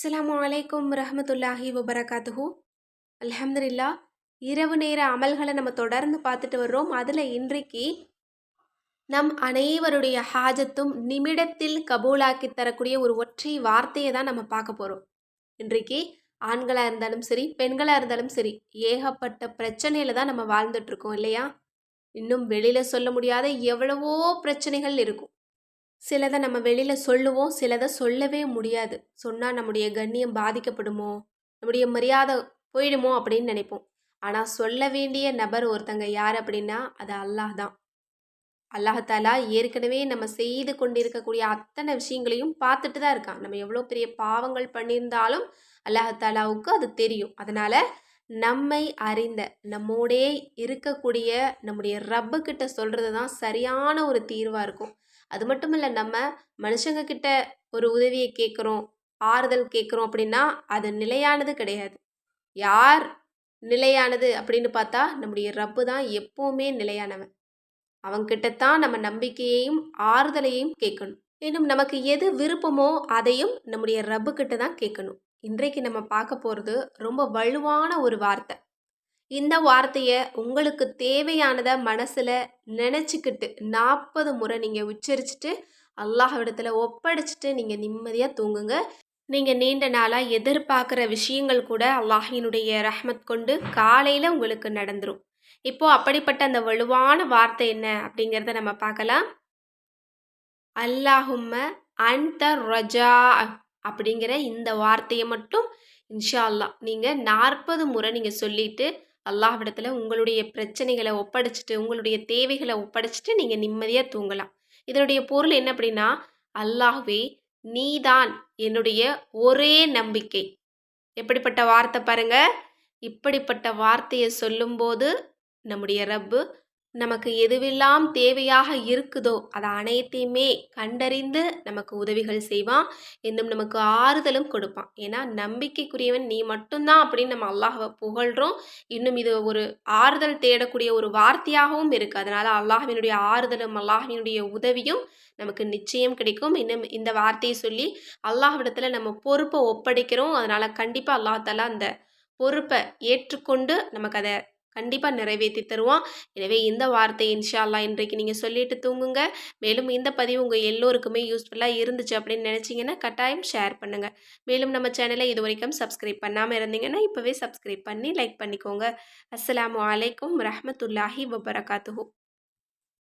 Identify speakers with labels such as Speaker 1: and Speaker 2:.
Speaker 1: அஸ்லாம் அலைக்கும் ரஹமத்துல்லாஹி வபரகாத்துஹூ. அலமதுல்லா இரவு நேர அமல்களை நம்ம தொடர்ந்து பார்த்துட்டு வர்றோம். அதில் இன்றைக்கு நம் அனைவருடைய ஹாஜத்தும் நிமிடத்தில் கபூலாக்கி தரக்கூடிய ஒரு ஒற்றை வார்த்தையை தான் நம்ம பார்க்க போகிறோம் இன்றைக்கு ஆண்களாக இருந்தாலும் சரி பெண்களாக இருந்தாலும் சரி ஏகப்பட்ட பிரச்சனையில் தான் நம்ம வாழ்ந்துட்டுருக்கோம் இல்லையா? இன்னும் வெளியில் சொல்ல முடியாத எவ்வளவோ பிரச்சனைகள் இருக்கும். சிலதை நம்ம வெளியில் சொல்லுவோம் சிலதை சொல்லவே முடியாது. சொன்னால் நம்முடைய கண்ணியம் பாதிக்கப்படுமோ நம்முடைய மரியாதை போயிடுமோ அப்படின்னு நினைப்போம். ஆனால் சொல்ல வேண்டிய நபர் ஒருத்தங்க யார் அப்படின்னா அது அல்லாஹ் தான். அல்லாஹாலா ஏற்கனவே நம்ம செய்து கொண்டிருக்கக்கூடிய அத்தனை விஷயங்களையும் பார்த்துட்டு தான் இருக்கான். நம்ம எவ்வளோ பெரிய பாவங்கள் பண்ணியிருந்தாலும் அல்லாஹாலாவுக்கு அது தெரியும். அதனால் நம்மை அறிந்த நம்மோடே இருக்கக்கூடிய நம்முடைய ரப்பு கிட்ட சொல்கிறது தான் சரியான ஒரு தீர்வாக இருக்கும். அது மட்டும் இல்லை நம்ம மனுஷங்க கிட்ட ஒரு உதவியை கேட்குறோம் ஆறுதல் கேட்குறோம் அப்படின்னா அது நிலையானது கிடையாது. யார் நிலையானது அப்படின்னு பார்த்தா நம்முடைய ரப்பு தான் எப்போவுமே நிலையானவன். அவங்கிட்டத்தான் நம்ம நம்பிக்கையையும் ஆறுதலையும் கேட்கணும். இன்னும் நமக்கு எது விருப்பமோ அதையும் நம்முடைய ரப்பு கிட்ட தான் கேட்கணும். இன்றைக்கு நம்ம பார்க்க போகிறது ரொம்ப வலுவான ஒரு வார்த்தை. இந்த வார்த்தையை உங்களுக்கு தேவையானதை மனசில் நினச்சிக்கிட்டு நாற்பது முறை நீங்கள் உச்சரிச்சுட்டு அல்லாஹ்விடத்தில் ஒப்படைச்சிட்டு நீங்கள் நிம்மதியாக தூங்குங்க. நீங்கள் நீண்ட நாளாக எதிர்பார்க்குற விஷயங்கள் கூட அல்லாஹினுடைய ரஹ்மத் கொண்டு காலையில் உங்களுக்கு நடந்துடும் இப்போது அப்படிப்பட்ட அந்த வலுவான வார்த்தை என்ன அப்படிங்கிறத நம்ம பார்க்கலாம். அல்லாஹும்ம அந்த ரஜா அப்படிங்கிற இந்த வார்த்தையை மட்டும் இன்ஷா அல்லா நீங்கள் நாற்பது முறை நீங்கள் சொல்லிவிட்டு அல்லாஹ்விடத்தில் உங்களுடைய பிரச்சனைகளை ஒப்படைச்சிட்டு உங்களுடைய தேவைகளை ஒப்படைச்சிட்டு நீங்கள் நிம்மதியாக தூங்கலாம். இதனுடைய பொருள் என்ன அப்படின்னா அல்லாஹ்வே நீதான் என்னுடைய ஒரே நம்பிக்கை. எப்படிப்பட்ட வார்த்தை பாருங்க. இப்படிப்பட்ட வார்த்தையை சொல்லும்போது நம்முடைய ரப்பு நமக்கு எதுவெல்லாம் தேவையாக இருக்குதோ அதை அனைத்தையுமே கண்டறிந்து நமக்கு உதவிகள் செய்வான் இன்னும் நமக்கு ஆறுதலும் கொடுப்பான். ஏன்னா நம்பிக்கைக்குரியவன் நீ மட்டும்தான் அப்படின்னு நம்ம அல்லாஹை புகழ்கிறோம் இன்னும் இது ஒரு ஆறுதல் தேடக்கூடிய ஒரு வார்த்தையாகவும் இருக்குது அதனால் அல்லாஹினுடைய ஆறுதலும் அல்லாஹினுடைய உதவியும் நமக்கு நிச்சயம் கிடைக்கும். இன்னும் இந்த வார்த்தையை சொல்லி அல்லாஹ்விடத்தில் நம்ம பொறுப்பை ஒப்படைக்கிறோம். அதனால் கண்டிப்பாக அல்லாஹால அந்த பொறுப்பை ஏற்றுக்கொண்டு நமக்கு அதை கண்டிப்பாக நிறைவேற்றி தருவான். எனவே இந்த வார்த்தை இன்ஷால்லா இன்றைக்கு நீங்கள் சொல்லிட்டு தூங்குங்க. மேலும் இந்த பதிவு உங்கள் எல்லோருக்குமே யூஸ்ஃபுல்லாக இருந்துச்சு அப்படின்னு நினச்சிங்கன்னா கட்டாயம் ஷேர் பண்ணுங்கள் மேலும் நம்ம சேனலை இது வரைக்கும் சப்ஸ்கிரைப் பண்ணாமல் இருந்தீங்கன்னா இப்போவே சப்ஸ்கிரைப் பண்ணி லைக் பண்ணிக்கோங்க. அஸ்லாம் வலைக்கம் ரஹமத்துல்லாஹி வபரகாத்துஹூ.